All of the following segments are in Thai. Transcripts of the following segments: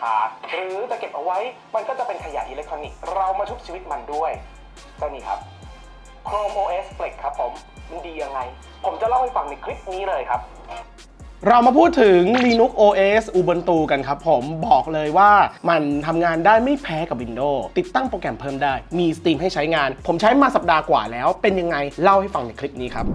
คา หรือจะเก็บเอาไว้มันก็จะเป็นขยะอิเล็กทรอนิกส์เรามาชุบชีวิตมันด้วยเจ้านี่ครับ Chrome OS Flex ครับผมมันดียังไง ผมจะเล่าให้ฟังในคลิปนี้เลยครับเรามาพูดถึง Linux OS Ubuntu กันครับผมบอกเลยว่ามันทำงานได้ไม่แพ้กับ Windows ติดตั้งโปรแกรมเพิ่มได้ มี Steam ให้ใช้งาน ผมใช้มาสัปดาห์กว่าแล้วเป็นยังไงเล่าให้ฟังในคลิปนี้ครับ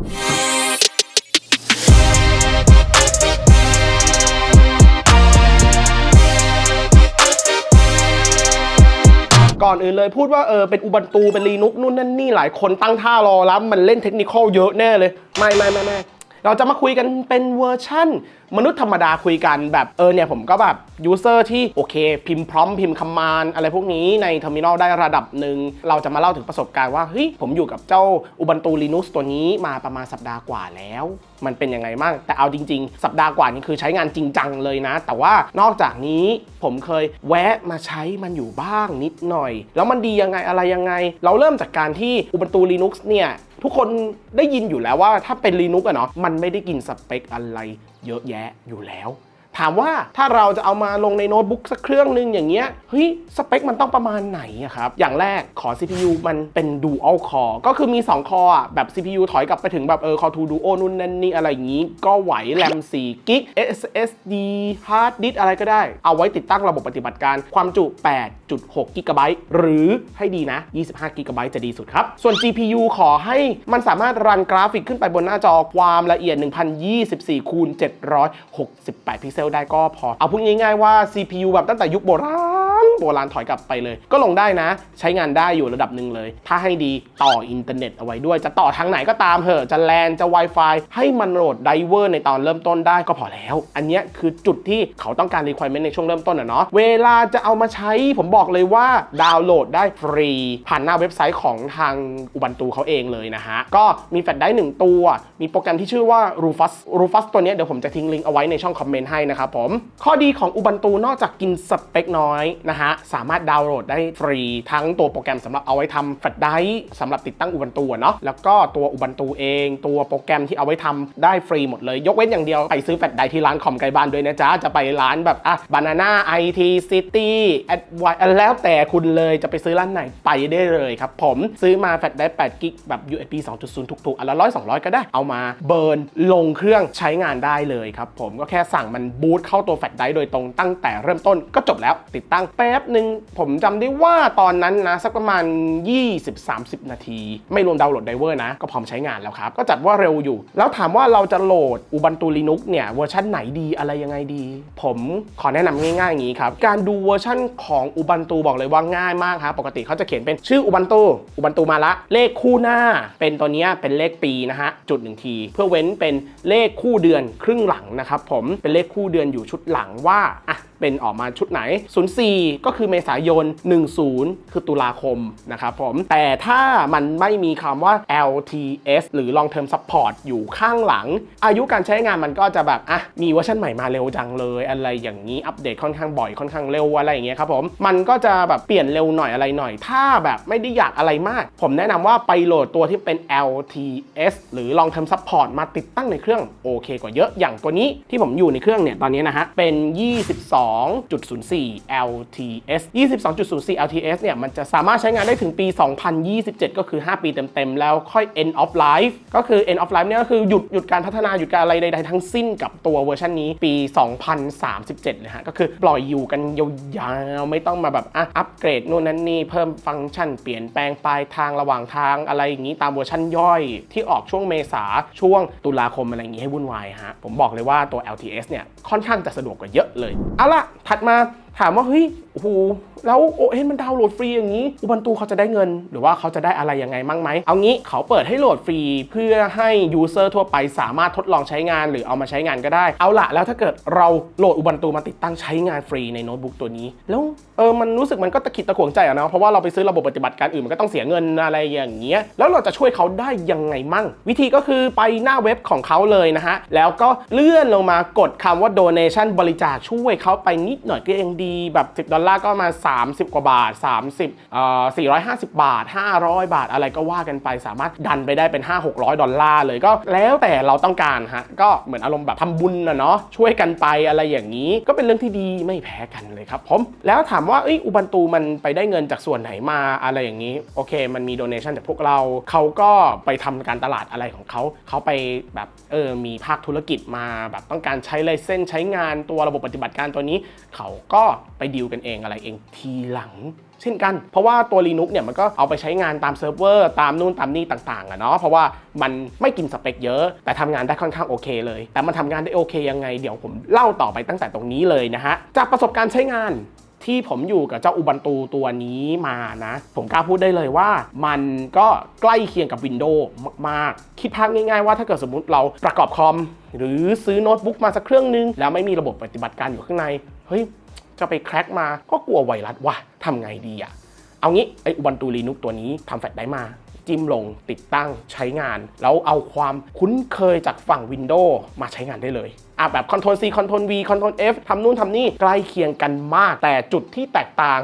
ก่อนอื่นเลยพูดว่าเออเป็นอุบันตูเป็นลีนุกนู่นนั่นนี่หลายคนตั้งท่ารอแล้วมันเล่นเทคนิคอลเยอะแน่เลย ไม่ไม่ไม่ไม่เราจะมาคุยกันเป็นเวอร์ชั่น มนุษย์ธรรมดาคุยกันแบบเออเนี่ยผมก็แบบยูเซอร์ที่โอเค พิมพ์พร้อมพิมพ์คำมานอะไรพวกนี้ในเทอร์มินอลได้ระดับหนึ่งเราจะมาเล่าถึงประสบการณ์ว่าเฮ้ยผมอยู่กับเจ้าอุบันตูลีนุ x ตัวนี้มาประมาณสัปดาห์กว่าแล้ว มันเป็นยังไงบ้างแต่เอาจริง ๆ สัปดาห์กว่านี้คือใช้งานจริงจังเลยนะ แต่ว่านอกจากนี้ผมเคยแวะมาใช้มันอยู่บ้างนิดหน่อย แล้วมันดียังไงอะไรยังไง เราเริ่มจากการที่อุบันตูลีนุ x เนี่ยทุกคนได้ยินอยู่แล้วว่าถ้าเป็น Linux อะเนาะมันไม่ได้กินสเปคอะไรเยอะแยะอยู่แล้ว ถามว่าถ้าเราจะเอามาลงในโน้ตบุ๊กสักเครื่องหนึ่งอย่างเงี้ยเฮ้ยสเปคมันต้องประมาณไหนอะครับ อย่างแรกขอ CPU มันเป็น Dual Core ก็คือมี 2 คออะแบบ CPU ถอยกลับไปถึงแบบเออ Core 2 Duo นู่นนั่นนี่อะไรอย่างงี้ ก็ไหว RAM 4 g b SSD Hard Disk อะไรก็ได้ เอาไว้ติดตั้งระบบปฏิบัติการความจุ 8.6 g b หรือให้ดีนะ 25 g b จะดีสุดครับ ส่วน GPU ขอให้มันสามารถรันกราฟิกขึ้นไปบนหน้าจอความละเอียด 1024คูณ768 พิกเซลได้ก็พอ เอาพูดง่ายๆว่า CPU แบบตั้งแต่ยุคโบราณ โบราณถอยกลับไปเลย ก็ลงได้นะ ใช้งานได้อยู่ระดับหนึ่งเลย ถ้าให้ดีต่ออินเทอร์เน็ตเอาไว้ด้วย จะต่อทางไหนก็ตามเหอะจะแลนจะ Wi-Fi ให้มันโหลดไดเวอร์ในตอนเริ่มต้นได้ก็พอแล้ว อันนี้คือจุดที่เขาต้องการ requirement ในช่วงเริ่มต้นอะเนาะเวลาจะเอามาใช้ผมบอกเลยว่าดาวน์โหลดได้ฟรี ผ่านหน้าเว็บไซต์ของทางอุบันตูเขาเองเลยนะฮะ ก็มีแฟลชไดร์หนึ่งตัว มีโปรแกรมที่ชื่อว่า Rufus Rufus ตัวนี้เดี๋ยวผมจะทิ้งลิงก์เอาไว้ในช่องคอมเมนต์ให้นะครับผมข้อดีของอุบันตูนอกจากกินสเปคน้อยนะฮะสามารถดาวน์โหลดได้ฟรีทั้งตัวโปรแกรมสำหรับเอาไว้ทำแฟลชไดร์สำหรับติดตั้งอุบันตูเนาะแล้วก็ตัวอุบันตูเอง ตัวโปรแกรมที่เอาไว้ทำได้ฟรีหมดเลย ยกเว้นอย่างเดียวไปซื้อแฟลชไดร์ที่ร้านคอมไกลบ้านด้วยนะจ๊ะ จะไปร้านแบบอะ Banana IT City a d w i แล้วแต่คุณเลยจะไปซื้อร้านไหนไปได้เลยครับผมซื้อมาแฟลชไดร์8กิกแบบ USB 2.0 ถูกๆอันละร้อยสองร้อยก็ได้เอามาเบิร์นลงเครื่องใช้งานได้เลยครับผมก็แค่สั่งมันบูตเข้าตัวแฟลชไดร์โดยตรงตั้งแต่เริ่มต้นก็จบแล้วติดตั้งแป๊บหนึ่งผมจำได้ว่าตอนนั้นนะ สักประมาณ 20-30 นาที ไม่รวมดาวน์โหลดไดเวอร์นะ ก็พร้อมใช้งานแล้วครับ ก็จัดว่าเร็วอยู่ แล้วถามว่าเราจะโหลด Ubuntu Linux เนี่ยเวอร์ชันไหนดีอะไรยังไงดี ผมขอแนะนำง่ายๆอย่างนี้ครับ การดูเวอร์ชันของ Ubuntu บอกเลยว่าง่ายมากครับปกติเขาจะเขียนเป็นชื่อ Ubuntu Ubuntu มาละเลขคู่หน้า เป็นตัวเนี้ยเป็นเลขปีนะฮะจุดหนึ่งที เพื่อเว้นเป็นเลขคู่เดือนครึ่งหลังนะครับผมเป็นเลขคู่เดือนอยู่ชุดหลังว่าอะ เป็นออกมาชุดไหน 04 ก็คือเมษายน 10 คือตุลาคมนะครับผม แต่ถ้ามันไม่มีคำว่า LTS หรือ Long Term Support อยู่ข้างหลัง อายุการใช้งานมันก็จะแบบ อะ มีเวอร์ชันใหม่มาเร็วจังเลย อะไรอย่างนี้ อัปเดตค่อนข้างบ่อย ค่อนข้างเร็วอะไรอย่างเงี้ยครับผม มันก็จะแบบเปลี่ยนเร็วหน่อยอะไรหน่อย ถ้าแบบไม่ได้อยากอะไรมาก ผมแนะนำว่าไปโหลดตัวที่เป็น LTS หรือ Long Term Support มาติดตั้งในเครื่องโอเค กว่าเยอะ อย่างตัวนี้ที่ผมอยู่ในเครื่องเนี่ย ตอนนี้นะฮะ เป็น22.04 LTS 22.04 LTS เนี่ยมันจะสามารถใช้งานได้ถึงปี 2027 ก็คือ 5 ปีเต็ม ๆ แล้วค่อย end of life ก็คือ end of life เนี่ยก็คือหยุดหยุดการพัฒนาหยุดการอะไรใดๆทั้งสิ้นกับตัวเวอร์ชันนี้ปี 2037เลยฮะ ก็คือปล่อยอยู่กันยาวๆ ไม่ต้องมาแบบอะอัปเกรดนู่นนั่นนี่เพิ่มฟังก์ชันเปลี่ยนแปลงปลายทางระหว่างทางอะไรอย่างนี้ตามเวอร์ชันย่อย ที่ออกช่วงเมษาช่วงตุลาคมอะไรอย่างนี้ให้วุ่นวายฮะ ผมบอกเลยว่าตัว LTS เนี่ยค่อนข้างจะสะดวกกว่าเยอะเลย เอาล่ะถัดมา ถามว่าเฮ้ยโอ้โหแล้วโอเอ็นมันดาวน์โหลดฟรีอย่างนี้อุบันตูเขาจะได้เงิน หรือว่าเขาจะได้อะไรยังไงมั่งไหมเอางี้เขาเปิดให้โหลดฟรีเพื่อให้ยูเซอร์ทั่วไปสามารถทดลองใช้งานหรือเอามาใช้งานก็ได้ เอาละแล้วถ้าเกิดเราโหลดอุบันตูมาติดตั้งใช้งานฟรีในโน้ตบุ๊กตัวนี้ แล้วเออมันรู้สึกมันก็ตะขิดตะขวงใจอะเนาะเพราะว่าเราไปซื้อระบบปฏิบัติการอื่นมันก็ต้องเสียเงินอะไรอย่างเงี้ยแล้วเราจะช่วยเขาได้ยังไงมั่ง วิธีก็คือไปหน้าเว็บของเขาเลยนะฮะแล้วก็เลื่อนลงมากดคำว่า donation บริจาคช่วยเขาไปนิดหน่อยก็ยังดีๆ แบบ 10 ดอลลาร์ก็มา 30 กว่าบาท 30เอ่อ450 บาท 500 บาทอะไรก็ว่ากันไปสามารถดันไปได้เป็น 5 600 ดอลลาร์เลยก็แล้วแต่เราต้องการฮะ ก็เหมือนอารมณ์แบบทำบุญนะเนาะช่วยกันไปอะไรอย่างนี้ ก็เป็นเรื่องที่ดีไม่แพ้กันเลยครับผมแล้วถามว่าอ้ยอุบันตูมันไปได้เงินจากส่วนไหนมาอะไรอย่างนี้ โอเค มันมีโดเนชันจากพวกเราเขาก็ไปทำการตลาดอะไรของเขาเขาไปแบบเออมีภาคธุรกิจมาแบบต้องการใช้ไลเส้นใช้งานตัวระบบปฏิบัติการตัวนี้ เขาก็ไปดีลกันเองอะไรเองทีหลัง เช่นกัน เพราะว่าตัว Linux เนี่ยมันก็เอาไปใช้งานตามเซิร์ฟเวอร์ตามนู่นตามนี่ต่างๆอะเนาะเพราะว่ามันไม่กินสเปคเยอะ แต่ทำงานได้ค่อนข้างโอเคเลย แต่มันทำงานได้โอเคยังไงเดี๋ยวผมเล่าต่อไปตั้งแต่ตรงนี้เลยนะฮะจากประสบการณ์ใช้งานที่ผมอยู่กับเจ้าอุบันตูตัวนี้มานะ ผมกล้าพูดได้เลยว่า มันก็ใกล้เคียงกับ Windows มาก ๆ คิดภาพง่าย ๆ ว่าถ้าเกิดสมมุติเราประกอบคอม หรือซื้อโน้ตบุ๊กมาสักเครื่องนึง แล้วไม่มีระบบปฏิบัติการอยู่ข้างใน เฮ้ย จะไปแคร็กมาก็กลัวไวรัสว่ะทำไงดีอะเอางี้ไออุบันตูลีนุกตัวนี้ทำแฟลชได้มาจิ้มลงติดตั้งใช้งาน แล้วเอาความคุ้นเคยจากฝั่ง Windows มาใช้งานได้เลยอะแบบ Ctrl C Ctrl V Ctrl F ทำนู่นทำนี่ใกล้เคียงกันมาก แต่จุดที่แตกต่าง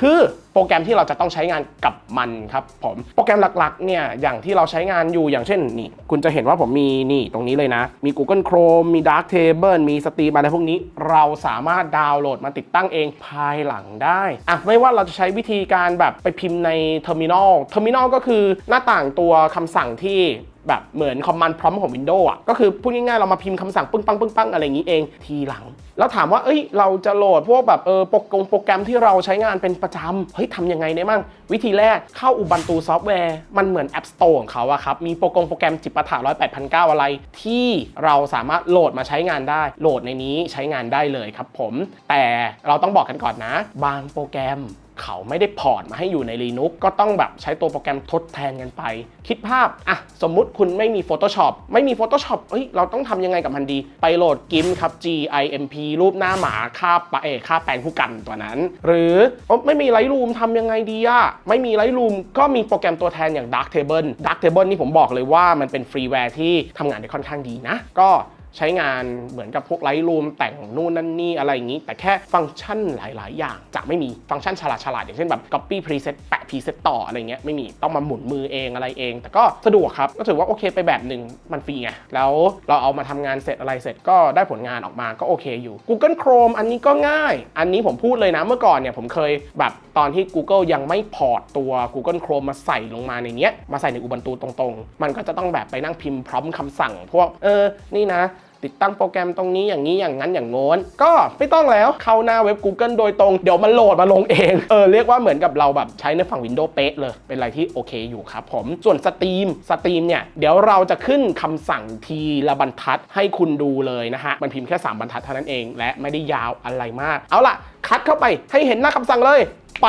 คือโปรแกรมที่เราจะต้องใช้งานกับมันครับผมโปรแกรมหลักๆเนี่ยอย่างที่เราใช้งานอยู่อย่างเช่นนี่ คุณจะเห็นว่าผมมีนี่ตรงนี้เลยนะ มี Google Chrome มี Darktable มี Steam อะไรพวกนี้ เราสามารถดาวน์โหลดมาติดตั้งเองภายหลังได้อะไม่ว่าเราจะใช้วิธีการแบบไปพิมพ์ใน Terminal Terminal ก็คือหน้าต่างตัวคำสั่งที่ แบบเหมือนคอมมานด์พร้อมของ Windows อะก็คือพูดง่ายๆเรามาพิมพ์คำสั่งปึ้งปังปึ้งปังอะไรอย่างนี้เองทีหลัง แล้วถามว่าเอ้ยเราจะโหลดพวกแบบเออโปรแกรมโปรแกรมที่เราใช้งานเป็นประจำเฮ้ยทำยังไงได้มั่งวิธีแรกเข้าอุบันตูซอฟต์แวร์มันเหมือน App Store ของเขาอะครับมีโปรแกรมโปรแกรมจิปาถะร้อยแปดพันเก้าอะไรที่เราสามารถโหลดมาใช้งานได้ โหลดในนี้ใช้งานได้เลยครับผม แต่เราต้องบอกกันก่อนนะ บางโปรแกรม เขาไม่ได้พอร์ตมาให้อยู่ใน Linux ก็ต้องแบบใช้ตัวโปรแกรมทดแทนกันไป คิดภาพ อะ สมมุติคุณไม่มี Photoshop ไม่มี Photoshop เอ้ย เราต้องทำยังไงกับมันดี ไปโหลดกิมครับ GIMP รูปหน้าหมาค่าปะเอค่าแปลงผู้กันตัวนั้น หรืออไม่มีไลท์รูมทำยังไงดีอะไม่มีไลท์รูมก็มีโปรแกรมตัวแทนอย่าง Darktable Darktable นี่ผมบอกเลยว่ามันเป็นฟรีแวร์ที่ทำงานได้ค่อนข้างดีนะ ก็ ใช้งานเหมือนกับพวกไลท์รูมแต่งนู่นนั่นนี่อะไรอย่างนี้ แต่แค่ฟังก์ชันหลาย ๆ อย่างจะไม่มีฟังก์ชันฉลาดๆอย่างเช่นแบบ copy preset แปะ preset ต่ออะไรเงี้ยไม่มีต้องมาหมุนมือเองอะไรเอง แต่ก็สะดวกครับ ก็ถือว่าโอเคไปแบบหนึ่งมันฟรีไงแล้วเราเอามาทำงานเสร็จอะไรเสร็จก็ได้ผลงานออกมาก็โอเคอยู่ Google Chrome อันนี้ก็ง่าย อันนี้ผมพูดเลยนะเมื่อก่อนเนี่ยผมเคยแบบตอนที่ Google ยังไม่พอร์ตตัว Google Chrome มาใส่ลงมาในเนี้ยมาใส่ในอุบันตูตรง ๆ มันก็จะต้องแบบไปนั่งพิมพ์พร้อมคำสั่ง พวกเออนี่นะ ติดตั้งโปรแกรมตรงนี้อย่างนี้อย่างนั้นอย่างโน้น ก็ไม่ต้องแล้วเข้าหน้าเว็บ Google โดยตรง เดี๋ยวมันโหลดมาลงเอง เออเรียกว่าเหมือนกับเราแบบใช้ในฝั่ง Windows เป๊ะเลย เป็นอะไรที่โอเคอยู่ครับผม ส่วน Steam Steam เนี่ย เดี๋ยวเราจะขึ้นคำสั่งทีละบรรทัดให้คุณดูเลยนะฮะ มันพิมพ์แค่ 3 บรรทัดเท่านั้นเอง และไม่ได้ยาวอะไรมาก เอาล่ะ คัดเข้าไปให้เห็นหน้าคำสั่งเลย ไป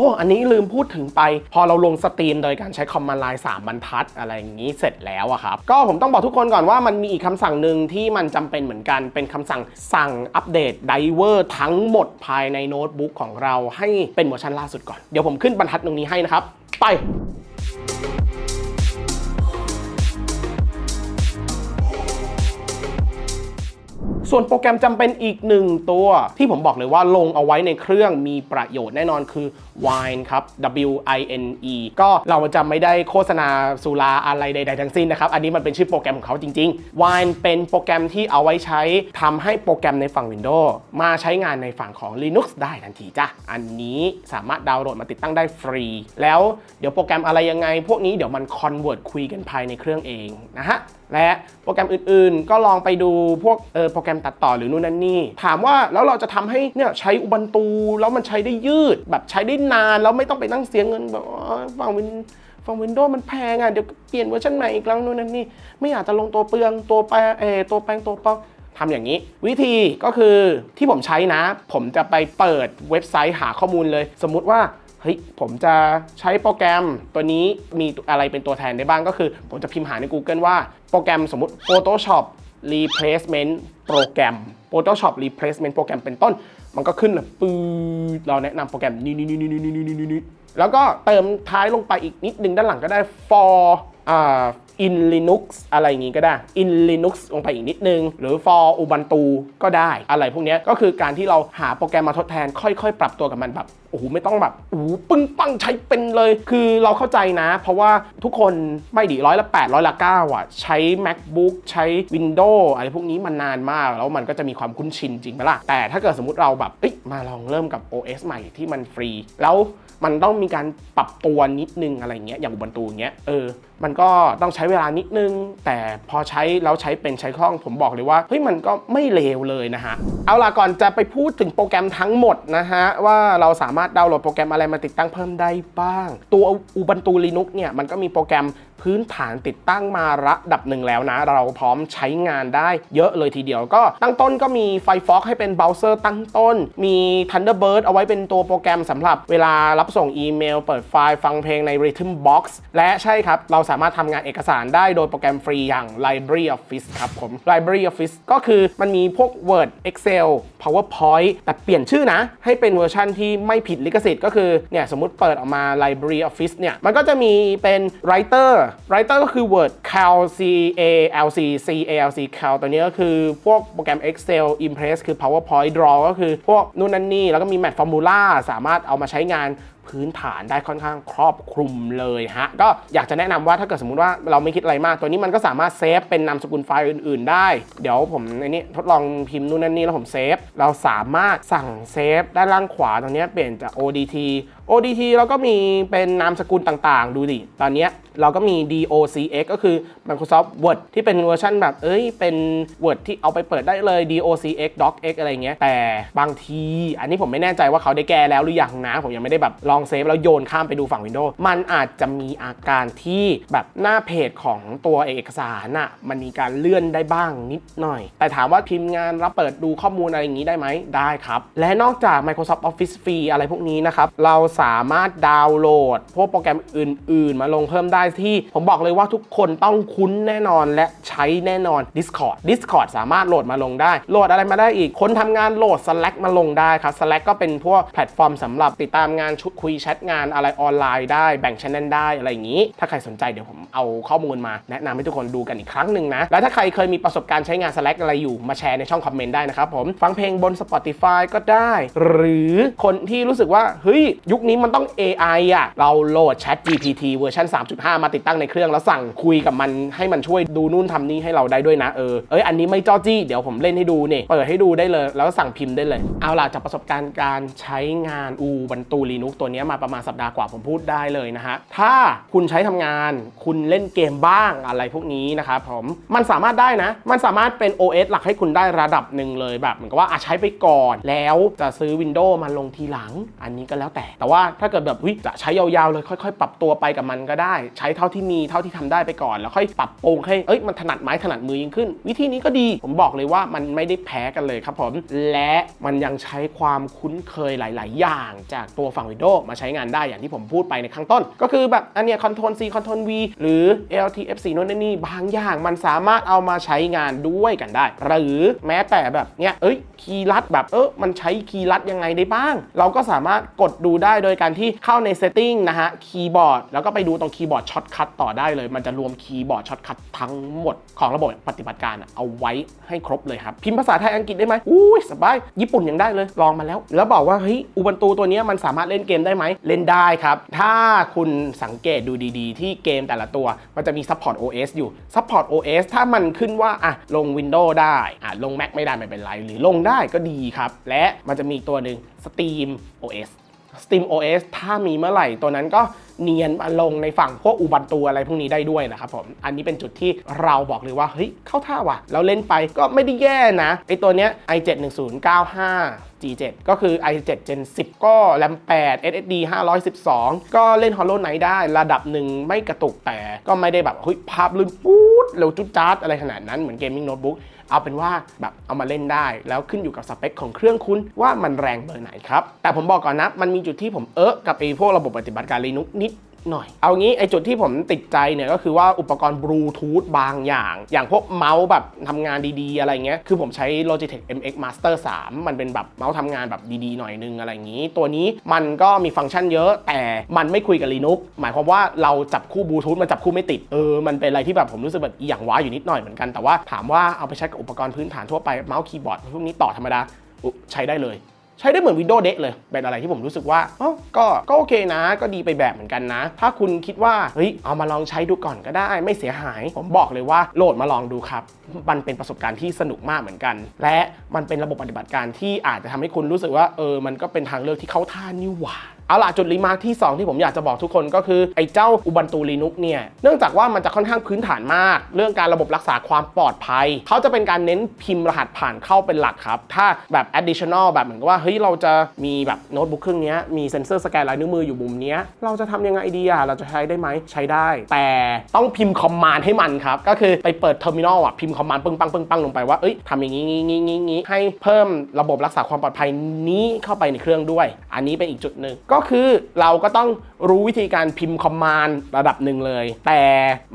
อ้อันนี้ลืมพูดถึงไป พอเราลงสตรีมโดยการใช้คอมมานด์ไลน์3บรรทัดอะไรอย่างนี้เสร็จแล้วอะครับ ก็ผมต้องบอกทุกคนก่อนว่ามันมีอีกคำสั่งหนึ่งที่มันจำเป็นเหมือนกันเป็นคำสั่งสั่งอัปเดตไดเวอร์ทั้งหมดภายในโน้ตบุ๊กของเราให้เป็นเวอร์ชันล่าสุดก่อน เดี๋ยวผมขึ้นบรรทัดตรงนี้ให้นะครับ ไป ส่วนโปรแกรมจำเป็นอีกหนึ่งตัว ที่ผมบอกเลยว่าลงเอาไว้ในเครื่องมีประโยชน์แน่นอนคือ Wine ครับ W I N E ก็เราจะไม่ได้โฆษณาสุราอะไรใด ๆ ทั้งสิ้นนะครับ อันนี้มันเป็นชื่อโปรแกรมของเขาจริง ๆ Wine เป็นโปรแกรมที่เอาไว้ใช้ทำให้โปรแกรมในฝั่ง Windows มาใช้งานในฝั่งของ Linux ได้ทันทีจ้ะ อันนี้สามารถดาวน์โหลดมาติดตั้งได้ฟรี แล้วเดี๋ยวโปรแกรมอะไรยังไง พวกนี้เดี๋ยวมัน convert คุยกันภายในเครื่องเองนะฮะและโปรแกรมอื่นๆ ก็ลองไปดูพวกเออโปรแกรมตัดต่อหรือนู่นนั่นนี่ ถามว่าแล้วเราจะทำให้เนี่ยใช้อุบันตูแล้วมันใช้ได้ยืด แบบใช้ได้นานแล้วไม่ต้องไปนั่งเสียเงินแบบอ๋อฝั่งวินฝั่งวินโดว์มันแพงอะเดี๋ยวเปลี่ยนเวอร์ชันใหม่อีกครั้งนู่นนั่นนี่ไม่อยากจะลงตัวเปลืองตัวแปรเอตัวแปลงตัวปอกทำอย่างนี้ วิธีก็คือที่ผมใช้นะ ผมจะไปเปิดเว็บไซต์หาข้อมูลเลย สมมุติว่าเฮ้ยผมจะใช้โปรแกรมตัวนี้มีอะไรเป็นตัวแทนได้บ้างก็คือ ผมจะพิมพ์หาใน Google ว่าโปรแกรมสมมติ Photoshop Replacement โปรแกรม Photoshop Replacement โปรแกรมเป็นต้น มันก็ขึ้นเลยปืดเราแนะนำโปรแกรมนี้นี่นี่นี่นี่นี่นี่นี่แล้วก็เติมท้ายลงไปอีกนิดนึงด้านหลังก็ได้ for อ่า in Linux อะไรอย่างงี้ก็ได้ in Linux ลงไปอีกนิดนึง หรือ for Ubuntu ก็ได้ อะไรพวกนี้ก็คือการที่เราหาโปรแกรมมาทดแทน ค่อยๆ ปรับตัวกับมันแบบ โอ้โหไม่ต้องแบบโอ้โหปึ้งปังใช้เป็นเลย คือเราเข้าใจนะ เพราะว่าทุกคนไม่ดีร้อยละ8ร้อยละ9อะ ใช้ macbook ใช้ windows อะไรพวกนี้มานานมาก แล้วมันก็จะมีความคุ้นชินจริงไหมล่ะ แต่ถ้าเกิดสมมติเราแบบเอ้ยมาลองเริ่มกับ OS ใหม่ที่มันฟรี แล้วมันต้องมีการปรับตัวนิดนึงอะไรเงี้ยอย่างอุบันตูเงี้ยเออมันก็ต้องใช้เวลานิดนึง แต่พอใช้แล้วใช้เป็นใช้คล่องผมบอกเลยว่าเฮ้ยมันก็ไม่เลวเลยนะฮะเอาล่ะก่อนจะไปพูดถึงโปรแกรมทั้งหมดนะฮะว่าเราสามารถดาวน์โหลดโปรแกรมอะไรมาติดตั้งเพิ่มได้บ้าง ตัว Ubuntu Linux เนี่ยมันก็มีโปรแกรม พื้นฐานติดตั้งมาระดับหนึ่งแล้วนะ เราพร้อมใช้งานได้เยอะเลยทีเดียวก็ตั้งต้นก็มี Firefox ให้เป็นเบราว์เซอร์ตั้งต้น มี Thunderbird เอาไว้เป็นตัวโปรแกรมสำหรับเวลารับส่งอีเมล เปิดไฟล์ฟังเพลงใน Rhythm Box และใช่ครับ เราสามารถทำงานเอกสารได้โดยโปรแกรมฟรีอย่าง Library Office ครับผม Library Office ก็คือมันมีพวก Word Excel PowerPoint แต่เปลี่ยนชื่อนะ ให้เป็นเวอร์ชันที่ไม่ผิดลิขสิทธิ์ก็คือเนี่ยสมมติเปิดออกมา Library Office เนี่ยมันก็จะมีเป็น Writer Writer ก็คือ Word Cal C A L C C A L C Cal ตัวนี้ก็คือพวกโปรแกรม Excel Impress คือ PowerPoint Draw ก็คือพวกนู่นนั่นนี่ แล้วก็มี Math Formula สามารถเอามาใช้งานพื้นฐานได้ค่อนข้างครอบคลุมเลยฮะ ก็อยากจะแนะนำว่าถ้าเกิดสมมุติว่าเราไม่คิดอะไรมาก ตัวนี้มันก็สามารถเซฟเป็นนามสกุลไฟล์อื่น ๆ ได้ เดี๋ยวผมในนี้ทดลองพิมพ์นู่นนั่นนี่แล้วผมเซฟ เราสามารถสั่งเซฟด้านล่างขวาตรงนี้เปลี่ยนจาก ODT ODT เราก็มีเป็นนามสกุลต่างๆ ดูดิ ตอนนี้เราก็มี DOCX ก็คือ Microsoft Word ที่เป็นเวอร์ชันแบบ เอ้ย เป็น Word ที่เอาไปเปิดได้เลย DOCX DocX อะไรเงี้ย แต่บางที อันนี้ผมไม่แน่ใจว่าเขาได้แก้แล้วหรือยังนะ ผมยังไม่ได้แบบลองเซฟแล้วโยนข้ามไปดูฝั่ง Windows มันอาจจะมีอาการที่แบบหน้าเพจของตัวเอกสารน่ะ มันมีการเลื่อนได้บ้างนิดหน่อย แต่ถามว่าทีมงานรับเปิดดูข้อมูลอะไรอย่างนี้ได้ไหม ได้ครับ และนอกจาก Microsoft Office ฟรีอะไรพวกนี้นะครับ เราสามารถดาวน์โหลด พวกโปรแกรมอื่น ๆ มาลงเพิ่มได้ที่ ผมบอกเลยว่าทุกคนต้องคุ้นแน่นอนและใช้แน่นอน Discord Discord สามารถโหลดมาลงได้ โหลดอะไรมาได้อีก คนทำงานโหลด Slack มาลงได้ครับ Slack ก็เป็นพวกแพลตฟอร์มสำหรับติดตามงานชุดคุยแชทงานอะไรออนไลน์ได้แบ่งช anel ได้อะไรอย่างนี้ ถ้าใครสนใจเดี๋ยวผมเอาข้อมูลมาแนะนำให้ทุกคนดูกันอีกครั้งหนึ่งนะและถ้าใครเคยมีประสบการณ์ใช้งาน Slack อะไรอยู่มาแชร์ในช่องคอมเมนต์ได้นะครับผมฟังเพลงบน Spotify ก็ได้ หรือคนที่รู้สึกว่าเฮ้ยยุคนี้มันต้อง AI อะ เราโหลด Chat GPT เวอร์ชัน3.5 มาติดตั้งในเครื่องแล้วสั่งคุยกับมันให้มันช่วยดูนู่นทำนี่ให้เราได้ด้วยนะเออเอ้ยอันนี้ไม่จ้อจี้เดี๋ยวผมเล่นให้ดูเนี่ยเปิดให้ดูได้เลย แล้วสั่งพิมพ์ได้เลย เอาล่ะจากประสบการณ์การใช้งานอูบันตูลีนุกตัวนี้มาประมาณสัปดาห์กว่าผมพูดได้เลยนะฮะถ้าคุณใช้ทำงาน คุณเล่นเกมบ้างอะไรพวกนี้นะครับผมมันสามารถได้นะ มันสามารถเป็น OS หลักให้คุณได้ระดับหนึ่งเลยแบบเหมือนกับว่าอะใช้ไปก่อนแล้วจะซื้อ Windows มาลงทีหลัง อันนี้ก็แล้วแต่แต่ว่าถ้าเกิดแบบวิจะใช้ยาวๆเลยค่อย ๆ ปรับตัวไปกับมันก็ได้ ใช้เท่าที่มีเท่าที่ทำได้ไปก่อน แล้วค่อยปรับปรุงให้เอ้ยมันถนัดไม้ถนัดมือยิ่งขึ้น วิธีนี้ก็ดี ผมบอกเลยว่ามันไม่ได้แพ้กันเลยครับผม และมันยังใช้ความคุ้นเคยหลาย ๆ อย่าง จากตัวฝั่ง Windows มาใช้งานได้อย่างที่ผมพูดไปในข้างต้น ก็คือแบบอันเนี้ย Ctrl C Ctrl V หรือ Alt F4 โน่นนนนี่บางอย่างมันสามารถเอามาใช้งานด้วยกันได้ หรือแม้แต่แบบเนี้ยเอ้ยคีย์ลัดแบบเออมันใช้คีย์ลัดยังไงได้บ้าง เราก็สามารถกดดูได้โดยการที่เข้าใน setting นะฮะคีย์บอร์ดแล้วก็ไปดูตรงคีย์บอร์ดช็อตคัทต่อได้เลย มันจะรวมคีย์บอร์ดช็อตคัททั้งหมดของระบบปฏิบัติการเอาไว้ให้ครบเลยครับ พิมพ์ภาษาไทยอังกฤษได้ไหมอุ้ยสบาย ญี่ปุ่นยังได้เลยลองมาแล้ว แล้วบอกว่าเฮ้ยอุบันตูตัวนี้มันสามารถเล่นเกมได้ไหมเล่นได้ครับ ถ้าคุณสังเกตดูดีๆ ที่เกมแต่ละตัว มันจะมี support OS อยู่ support OS ถ้ามันขึ้นว่าอะลง Windows ได้อะลง Mac ไม่ได้ไม่เป็นไร หรือลงได้ก็ดีครับ และมันจะมีตัวหนึ่ง Steam OS Steam OS ถ้ามีเมื่อไหร่ตัวนั้นก็ เนียนมาลงในฝั่งพวกอุบันตูอะไรพวกนี้ได้ด้วยนะครับผมอันนี้เป็นจุดที่เราบอกเลยว่าเฮ้ยเข้าท่าว่ะแล้วเล่นไปก็ไม่ได้แย่นะไอตัวเนี้ย i71095 G7 ก็คือ i7 Gen 10 ก็ RAM 8 SSD 512 ก็เล่น Hollow Knight ได้ระดับหนึ่งไม่กระตุกแต่ก็ไม่ได้แบบเฮ้ยภาพลื่นปู๊ดเร็วจุดจ๊าดอะไรขนาดนั้นเหมือนเกมมิ่งโน้ตบุ๊กเอาเป็นว่าแบบเอามาเล่นได้ แล้วขึ้นอยู่กับสเปคของเครื่องคุณว่ามันแรงเบอร์ไหนครับ แต่ผมบอกก่อนนะ มันมีจุดที่ผมเอะกับไอ้พวกระบบปฏิบัติการ Linux นิด หน่อย เอางี้ไอจุดที่ผมติดใจเนี่ยก็คือว่าอุปกรณ์บลูทูธบางอย่าง อย่างพวกเมาส์แบบทำงานดีๆ อะไรเงี้ย คือผมใช้ Logitech MX Master 3 มันเป็นแบบเมาส์ทำงานแบบดีๆ หน่อยนึงอะไรอย่างนี้ ตัวนี้มันก็มีฟังก์ชันเยอะ แต่มันไม่คุยกับ Linux หมายความว่าเราจับคู่บลูทูธมันจับคู่ไม่ติด เออ มันเป็นอะไรที่แบบผมรู้สึกแบบอหย่างว้าอยู่นิดหน่อยเหมือนกัน แต่ว่าถามว่าเอาไปใช้กับอุปกรณ์พื้นฐานทั่วไปเมาส์คีย์บอร์ดพวกนี้ต่อธรรมดาอุใช้ได้เลย ใช้ได้เหมือน Windows เดะเลย เป็นอะไรที่ผมรู้สึกว่าอ๋อก็ก็โอเคนะ ก็ดีไปแบบเหมือนกันนะ ถ้าคุณคิดว่าเฮ้ยเอามาลองใช้ดูก่อนก็ได้ ไม่เสียหาย ผมบอกเลยว่าโหลดมาลองดูครับ มันเป็นประสบการณ์ที่สนุกมากเหมือนกัน และมันเป็นระบบปฏิบัติการที่อาจจะทำให้คุณรู้สึกว่าเออมันก็เป็นทางเลือกที่เข้าท่านี่หว่า เอาล่ะจุดรีมาร์คที่ 2 ที่ผมอยากจะบอกทุกคนก็คือไอ้เจ้า Ubuntu Linux เนี่ยเนื่องจากว่ามันจะค่อนข้างพื้นฐานมาก เรื่องการระบบรักษาความปลอดภัย เขาจะเป็นการเน้นพิมพ์รหัสผ่านเข้าเป็นหลักครับ ถ้าแบบ additional แบบเหมือนกับว่าเฮ้ยเราจะมีแบบโน้ตบุ๊กเครื่องนี้มีเซ็นเซอร์สแกนลายนิ้วมืออยู่มุมนี้เราจะทำยังไงดีอะเราจะใช้ได้ไหมใช้ได้ แต่ต้องพิมพ์คอมมานด์ให้มันครับก็คือไปเปิดเทอร์มินอลอะพิมพ์คอมมานด์ปึ้งปังปึ้งปังลงไปว่าเอ้ยทำอย่างงี้งี้งี้งี้งี้ให้เพิ่มระบบรักษาความปลอดภัยนี้เข้าไปในเครื่องด้วย อันนี้เป็นอีกจุดหนึ่งก็คือเราก็ต้องรู้วิธีการพิมพ์คอมมานด์ระดับหนึ่งเลย แต่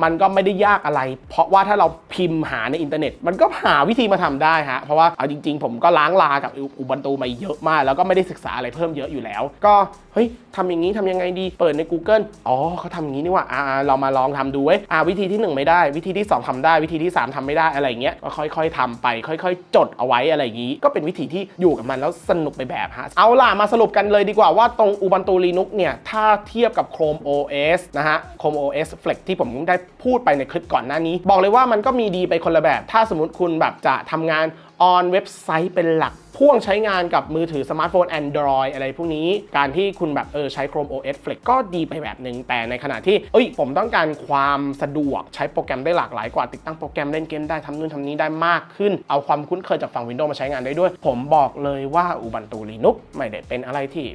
มันก็ไม่ได้ยากอะไร เพราะว่าถ้าเราพิมพ์หาในอินเทอร์เน็ต มันก็หาวิธีมาทำได้ฮะ เพราะว่าเอาจริง ๆ ผมก็ล้างลากับอุบันตูมาเยอะมาก แล้วก็ไม่ได้ศึกษาอะไรเพิ่มเยอะอยู่แล้ว ก็เฮ้ยทำอย่างนี้ทำยังไงดีเปิดใน Google อ๋อเขาทำอย่างนี้นี่ว่าอ่าเรามาลองทำดูเว้ยอ่าวิธีที่ 1 ไม่ได้ วิธีที่ 2ทำได้วิธีที่ 3ทำไม่ได้อะไรเงี้ยก็ค่อย ๆทำไป ค่อย ๆ จดเอาไว้อะไรอย่างงี้ ก็เป็นวิธีที่อยู่กับมันแล้วสนุกไปแบบฮะเอาล่ะมาสรุปกันเลยดีกว่าว่าตรง Ubuntu Linux เนี่ยถ้าเทียบกับ Chrome OS นะฮะ Chrome OS Flex ที่ผมได้พูดไปในคลิปก่อนหน้านี้ บอกเลยว่ามันก็มีดีไปคนละแบบ ถ้าสมมติคุณแบบจะทำงาน on เว็บไซต์เป็นหลักพ่วงใช้งานกับมือถือสมาร์ทโฟน Android อะไรพวกนี้ การที่คุณแบบเออใช้ Chrome OS Flex ก็ดีไปแบบหนึ่งแต่ในขณะที่ เอ้ย ผมต้องการความสะดวกใช้โปรแกรมได้หลากหลายกว่าติดตั้งโปรแกรมเล่นเกมได้ทำนู่นทำนี้ได้มากขึ้น เอาความคุ้นเคยจากฝั่ง Windows มาใช้งานได้ด้วย ผมบอกเลยว่า Ubuntu Linux ไม่ได้เป็นอะไรที่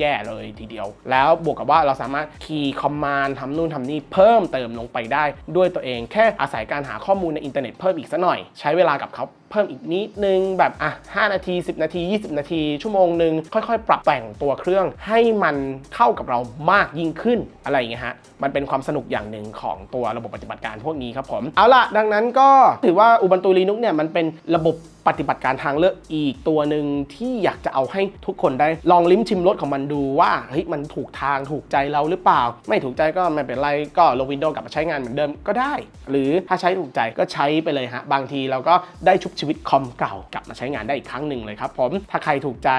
แย่เลยทีเดียว แล้วบวกกับว่าเราสามารถคีย์คอมมานด์ทำนู่นทำนี่เพิ่มเติมลงไปได้ ด้วยตัวเองแค่อาศัยการหาข้อมูลในอินเทอร์เน็ตเพิ่มอีกสักหน่อย ใช้เวลากับเขาเพิ่มอีกนิดนึงแบบอะ5นาที 10 นาที 20 นาที ชั่วโมงหนึ่งค่อยๆ ปรับแต่งตัวเครื่องให้มันเข้ากับเรามากยิ่งขึ้นอะไรอย่างเงี้ยฮะมันเป็นความสนุกอย่างหนึ่งของตัวระบบปฏิบัติการพวกนี้ครับผม เอาล่ะ ดังนั้นก็ถือว่า Ubuntu Linux เนี่ยมันเป็นระบบปฏิบัติการทางเลือกอีกตัวหนึ่งที่อยากจะเอาให้ทุกคนได้ลองลิ้มชิมรสของมันดูว่าเฮ้ยมันถูกทางถูกใจเราหรือเปล่า ไม่ถูกใจก็ไม่เป็นไรก็ลงวินโดว์กลับมาใช้งานเหมือนเดิมก็ได้ หรือถ้าใช้ถูกใจก็ใช้ไปเลยฮะบางทีเราก็ได้ชุบชีวิตคอมเก่ากลับมาใช้งานได้อีกครั้งหนึ่งเลยครับผมถ้าใครถูกใจ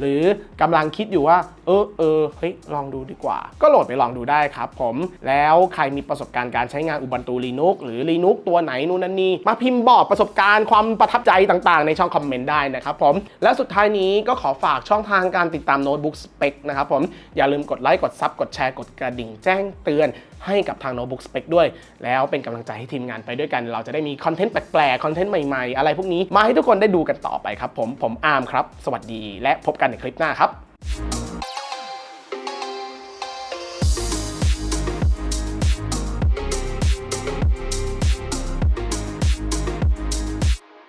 หรือกำลังคิดอยู่ว่า เออเออเฮ้ยลองดูดีกว่า ก็โหลดไปลองดูได้ครับผมแล้วใครมีประสบการณ์การใช้งาน Ubuntu Linux หรือ Linux ตัวไหนนู่นนั่นนี่มาพิมพ์บอกประสบการณ์ความประทับใจต่างๆ ในช่องคอมเมนต์ได้นะครับผมและสุดท้ายนี้ก็ขอฝากช่องทางการติดตามโน้ตบุ๊กสเปคนะครับผมอย่าลืมกดไลค์กดซับกดแชร์กดกระดิ่งแจ้งเตือนให้กับทางโน้ตบุ๊กสเปคด้วย แล้วเป็นกำลังใจให้ทีมงานไปด้วยกัน เราจะได้มีคอนเทนต์แปลกๆคอนเทนต์ใหม่ๆอะไรพวกรุ่งนี้ มาให้ทุกคนได้ดูกันต่อไปครับ ผมผมอาร์มครับ สวัสดีและพบกันในคลิปหน้าครับ